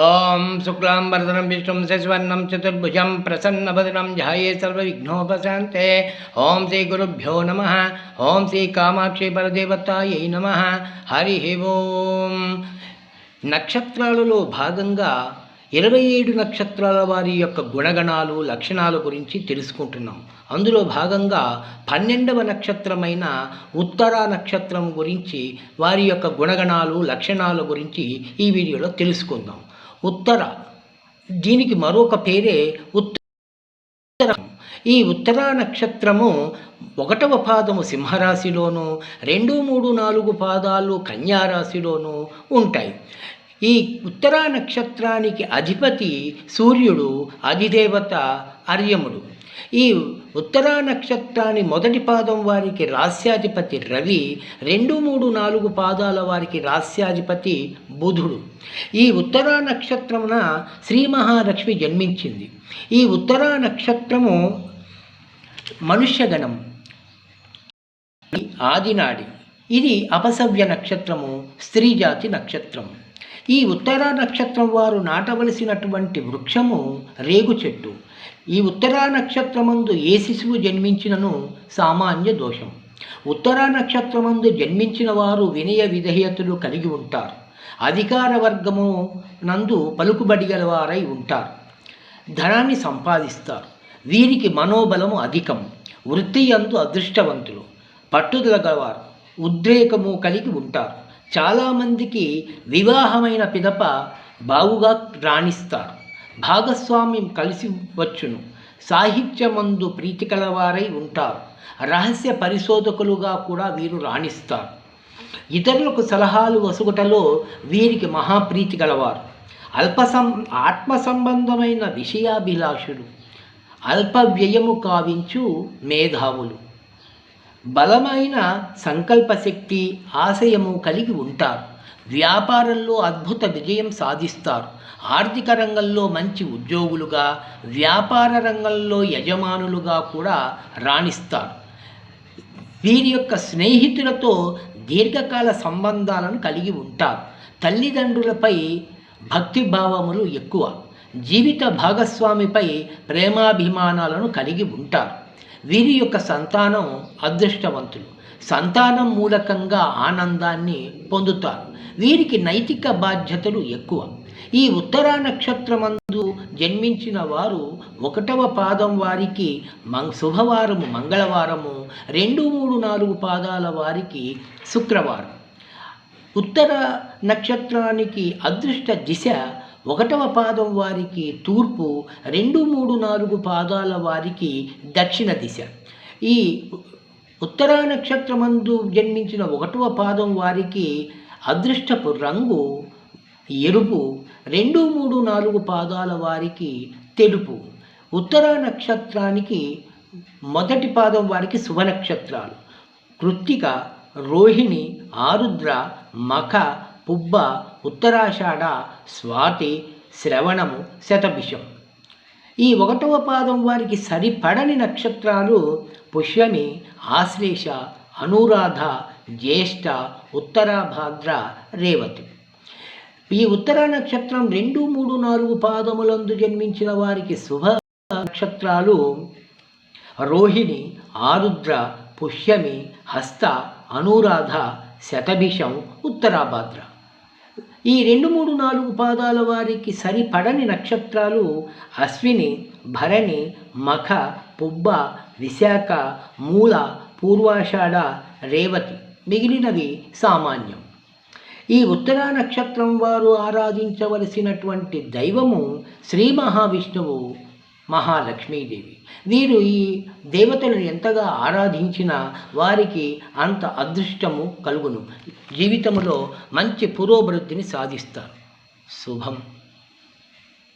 ఓం శుక్లాం వరదనం విష్ణుం శశివర్ణం చతుర్భుజం ప్రసన్నవదనం ధ్యాయే సర్వవిఘ్నోపశాంతే. ఓం శ్రీ గురుభ్యో నమ. ఓం శ్రీ కామాక్షి పరదేవతాయై నమ. హరి ఓం. నక్షత్రాలలో భాగంగా ఇరవై ఏడు నక్షత్రాల వారి యొక్క గుణగణాలు లక్షణాల గురించి తెలుసుకుంటున్నాం. అందులో భాగంగా పన్నెండవ నక్షత్రమైన ఉత్తర నక్షత్రం గురించి వారి యొక్క గుణగణాలు లక్షణాల గురించి ఈ వీడియోలో తెలుసుకుందాం. ఉత్తర. దీనికి మరొక పేరే ఉత్తరం. ఈ ఉత్తర నక్షత్రము ఒకటవ పాదము సింహరాశిలోను రెండు మూడు నాలుగు పాదాలు కన్యారాశిలోను ఉంటాయి. ఈ ఉత్తర నక్షత్రానికి అధిపతి సూర్యుడు అధిదేవత అర్యముడు. ఈ ఉత్తరా నక్షత్రాన్ని మొదటి పాదం వారికి రాస్యాధిపతి రవి రెండు మూడు నాలుగు పాదాల వారికి రాస్యాధిపతి బుధుడు. ఈ ఉత్తరా నక్షత్రమున శ్రీ మహాలక్ష్మి జన్మించింది. ఈ ఉత్తరా నక్షత్రము మనుష్యగణం. ఆదినాడి ఇది అపసవ్య నక్షత్రము స్త్రీ జాతి నక్షత్రము. ఈ ఉత్తర నక్షత్రం వారు నాటవలసినటువంటి వృక్షము రేగు చెట్టు. ఈ ఉత్తర నక్షత్రమందు ఏ శిశువు జన్మించినను సామాన్య దోషం. ఉత్తర నక్షత్రమందు జన్మించిన వారు వినయ విధేయతలు కలిగి ఉంటారు. అధికార వర్గము నందు పలుకుబడి గలవారై ఉంటారు. ధనాన్ని సంపాదిస్తారు. వీరికి మనోబలము అధికం. వృత్తి అందు అదృష్టవంతులు. పట్టుదల గలవారు. ఉద్రేకము కలిగి ఉంటారు. చాలామందికి వివాహమైన పిదప బావుగా రాణిస్తారు. భాగస్వామ్యం కలిసి వచ్చును. సాహిత్యమందు ప్రీతి కలవారై ఉంటారు. రహస్య పరిశోధకులుగా కూడా వీరు రాణిస్తారు. ఇతరులకు సలహాలు వసుగుటలో వీరికి మహాప్రీతి గలవారు. అల్ప సం ఆత్మ సంబంధమైన విషయాభిలాషులు. అల్ప వ్యయము కావించు మేధావులు. బలమైన సంకల్ప శక్తి ఆశయము కలిగి ఉంటారు. వ్యాపారంలో అద్భుత విజయం సాధిస్తారు. ఆర్థిక రంగంలో మంచి ఉద్యోగులుగా వ్యాపార రంగంలో యజమానులుగా కూడా రాణిస్తారు. వీరి యొక్క స్నేహితులతో దీర్ఘకాల సంబంధాలను కలిగి ఉంటారు. తల్లిదండ్రులపై భక్తి భావములు ఎక్కువ. జీవిత భాగస్వామిపై ప్రేమాభిమానాలను కలిగి ఉంటారు. వీరి యొక్క సంతానం అదృష్టవంతులు. సంతానం మూలకంగా ఆనందాన్ని పొందుతారు. వీరికి నైతిక బాధ్యతలు ఎక్కువ. ఈ ఉత్తర నక్షత్రమందు జన్మించిన వారు ఒకటవ పాదం వారికి మంగ శుభవారము మంగళవారము రెండు మూడు నాలుగు పాదాల వారికి శుక్రవారం. ఉత్తర నక్షత్రానికి అదృష్ట దిశ ఒకటవ పాదం వారికి తూర్పు రెండు మూడు నాలుగు పాదాల వారికి దక్షిణ దిశ. ఈ ఉత్తర నక్షత్రమందు జన్మించిన ఒకటవ పాదం వారికి అదృష్టపు రంగు ఎరుపు రెండు మూడు నాలుగు పాదాల వారికి తెలుపు. ఉత్తర నక్షత్రానికి మొదటి పాదం వారికి శుభ నక్షత్రాలు. కృత్తిక రోహిణి ఆరుద్ర మఖ పుబ్బ ఉత్తరాషాఢ స్వాతి శ్రవణము శతభిషం. ఈ ఒకటవ పాదం వారికి సరిపడని నక్షత్రాలు పుష్యమి ఆశ్లేష అనురాధ జ్యేష్ఠ ఉత్తరాభాద్ర రేవతి. ఈ ఉత్తర నక్షత్రం రెండు మూడు నాలుగు పాదములందు జన్మించిన వారికి శుభ నక్షత్రాలు రోహిణి ఆరుద్ర పుష్యమి హస్త అనురాధ శతభిషం ఉత్తరాభాద్ర ఈ రెండు మూడు నాలుగు పాదాల వారికి సరిపడని నక్షత్రాలు అశ్విని భరణి మఖ పుబ్బ విశాఖ మూల పూర్వాషాఢ రేవతి మిగిలినవి సామాన్యం. ఈ ఉత్తరా నక్షత్రం వారు ఆరాధించవలసినటువంటి దైవము శ్రీ మహావిష్ణువు మహాలక్ష్మీదేవి. వీరు ఈ దేవతలను ఎంతగా ఆరాధించినా వారికి అంత అదృష్టము కలుగును. జీవితంలో మంచి పురోభివృద్ధిని సాధిస్తారు. శుభం.